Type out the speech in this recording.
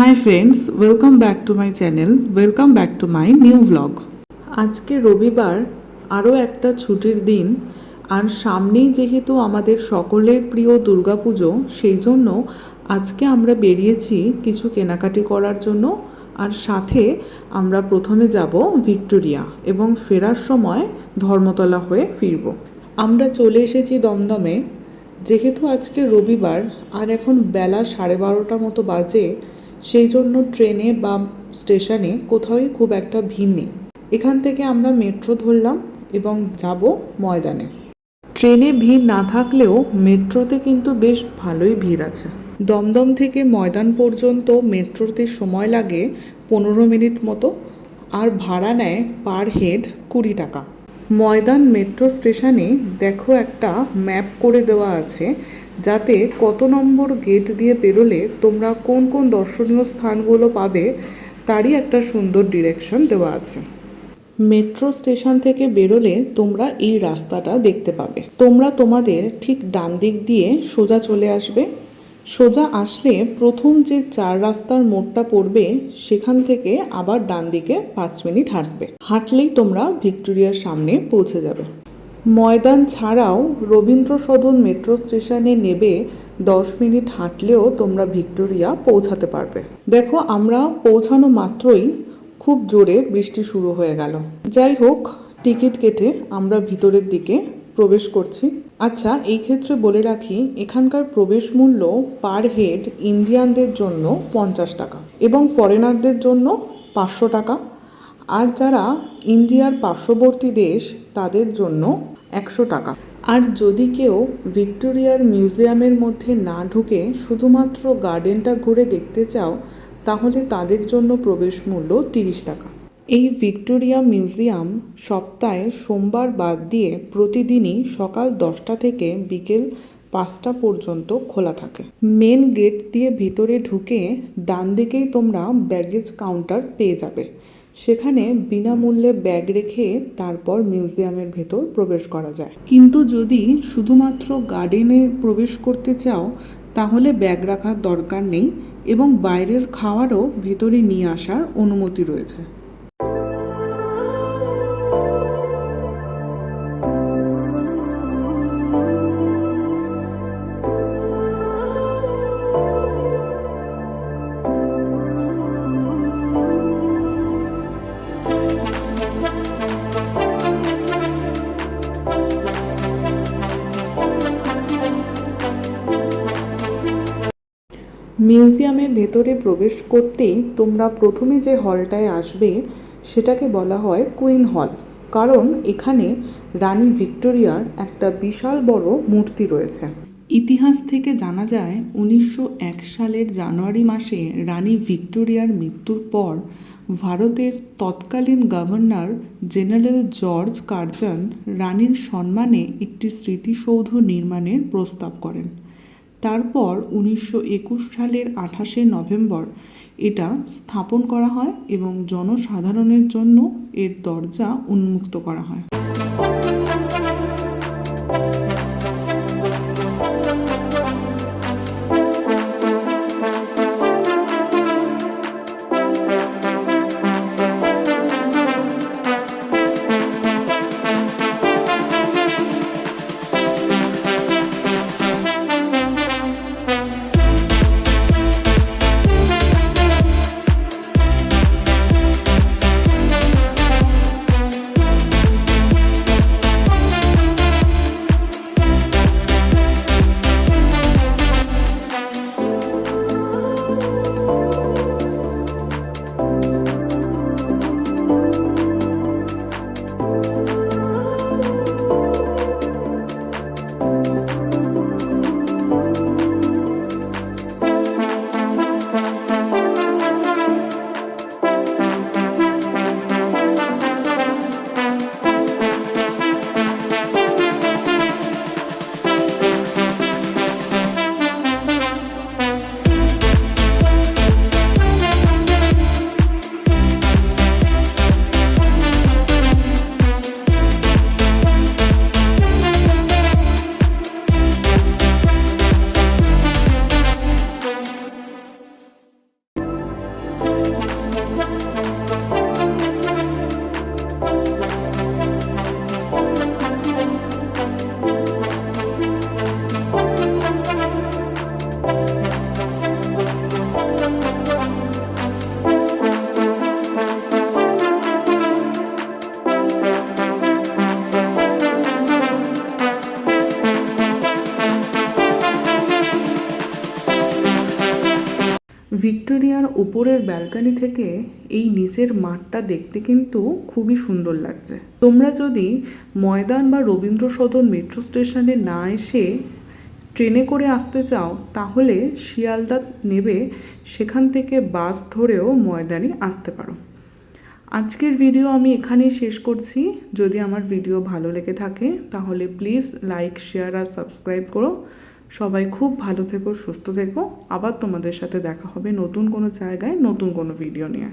Hi friends welcome back to my channel welcome back to my new vlog আজকে রবিবার, আরও একটা ছুটির দিন, আর সামনেই যেহেতু আমাদের সকলের প্রিয় দুর্গাপুজো, সেই জন্য আজকে আমরা বেরিয়েছি কিছু কেনাকাটি করার জন্য, আর সাথে আমরা প্রথমে যাব ভিক্টোরিয়া এবং ফেরার সময় ধর্মতলা হয়ে ফিরব। আমরা চলে এসেছি দমদমে। যেহেতু আজকে রবিবার, আর এখন বেলা সাড়ে বারোটা মতো বাজে সেই জন্য ট্রেনে বা স্টেশনে কোথাওই খুব একটা ভিড় নেই। এখান থেকে আমরা মেট্রো ধরলাম এবং যাব ময়দানে। ট্রেনে ভিড় না থাকলেও মেট্রোতে কিন্তু বেশ ভালোই ভিড় আছে। দমদম থেকে ময়দান পর্যন্ত মেট্রোতে সময় লাগে পনেরো মিনিট মতো, আর ভাড়া নেয় পার হেড কুড়ি টাকা। ময়দান মেট্রো স্টেশনে দেখো একটা ম্যাপ করে দেওয়া আছে যাতে কত নম্বর গেট দিয়ে পেরোলে তোমরা কোন কোন দর্শনীয় স্থানগুলো পাবে, তারই একটা সুন্দর ডিরেকশন দেওয়া আছে। মেট্রো স্টেশন থেকে বেরোলে তোমরা এই রাস্তাটা দেখতে পাবে। তোমরা তোমাদের ঠিক ডান দিক দিয়ে সোজা চলে আসবে। সোজা আসলে প্রথম যে চার রাস্তার মোড়টা পড়বে, সেখান থেকে আবার ডান দিকে পাঁচ মিনিট হাঁটবে। হাঁটলেই তোমরা ভিক্টোরিয়ার সামনে পৌঁছে যাবে। ময়দান ছাড়াও রবীন্দ্র সদন মেট্রো স্টেশনে নেবে দশ মিনিট হাঁটলেও তোমরা ভিক্টোরিয়া পৌঁছাতে পারবে। দেখো, আমরা পৌঁছানো মাত্রই খুব জোরে বৃষ্টি শুরু হয়ে গেল। যাই হোক, টিকিট কেটে আমরা ভিতরের দিকে প্রবেশ করছি। আচ্ছা এই ক্ষেত্রে বলে রাখি, এখানকার প্রবেশ মূল্য পার হেড ইন্ডিয়ানদের জন্য পঞ্চাশ টাকা এবং ফরেনারদের জন্য পাঁচশো টাকা। আর যারা ইন্ডিয়ার পার্শ্ববর্তী দেশ, তাদের জন্য একশো টাকা। আর যদি কেউ ভিক্টোরিয়ার মিউজিয়ামের মধ্যে না ঢুকে শুধুমাত্র গার্ডেনটা ঘুরে দেখতে চাও, তাহলে তাদের জন্য প্রবেশ মূল্য তিরিশ টাকা। এই ভিক্টোরিয়া মিউজিয়াম সপ্তাহে সোমবার বাদ দিয়ে প্রতিদিনই সকাল দশটা থেকে বিকেল পাঁচটা পর্যন্ত খোলা থাকে। মেন গেট দিয়ে ভিতরে ঢুকে ডান দিকেই তোমরা ব্যাগেজ কাউন্টার পেয়ে যাবে। সেখানে বিনামূল্যে ব্যাগ রেখে তারপর মিউজিয়ামের ভেতর প্রবেশ করা যায়। কিন্তু যদি শুধুমাত্র গার্ডেনে প্রবেশ করতে চাও, তাহলে ব্যাগ রাখার দরকার নেই এবং বাইরের খাওয়ারও ভেতরে নিয়ে আসার অনুমতি রয়েছে। মিউজিয়ামের ভেতরে প্রবেশ করতেই তোমরা প্রথমে যে হলটায় আসবে, সেটাকে বলা হয় কুইন হল। কারণ এখানে রানী ভিক্টোরিয়ার একটা বিশাল বড় মূর্তি রয়েছে। ইতিহাস থেকে জানা যায়, উনিশশো এক সালের জানুয়ারি মাসে রানী ভিক্টোরিয়ার মৃত্যুর পর ভারতের তৎকালীন গভর্নর জেনারেল জর্জ কার্জন রানীর সম্মানে একটি স্মৃতিসৌধ নির্মাণের প্রস্তাব করেন। তারপর উনিশশো একুশ সালের আঠাশে নভেম্বর এটা স্থাপন করা হয় এবং জনসাধারণের জন্য এর দরজা উন্মুক্ত করা হয়। ভিক্টোরিয়ার উপরের ব্যালকনি থেকে এই নিচের মাঠটা দেখতে কিন্তু খুবই সুন্দর লাগছে। তোমরা যদি ময়দান বা রবীন্দ্র সদন মেট্রো স্টেশনে না এসে ট্রেনে করে আসতে চাও, তাহলে শিয়ালদা নেবে সেখান থেকে বাস ধরেও ময়দানে আসতে পারো। আজকের ভিডিও আমি এখানেই শেষ করছি। যদি আমার ভিডিও ভালো লেগে থাকে, তাহলে প্লিজ লাইক শেয়ার আর সাবস্ক্রাইব করো। সবাই খুব ভালো থেকো, সুস্থ থেকো। আবার তোমাদের সাথে দেখা হবে নতুন কোনো জায়গায়, নতুন কোনো ভিডিও নিয়ে।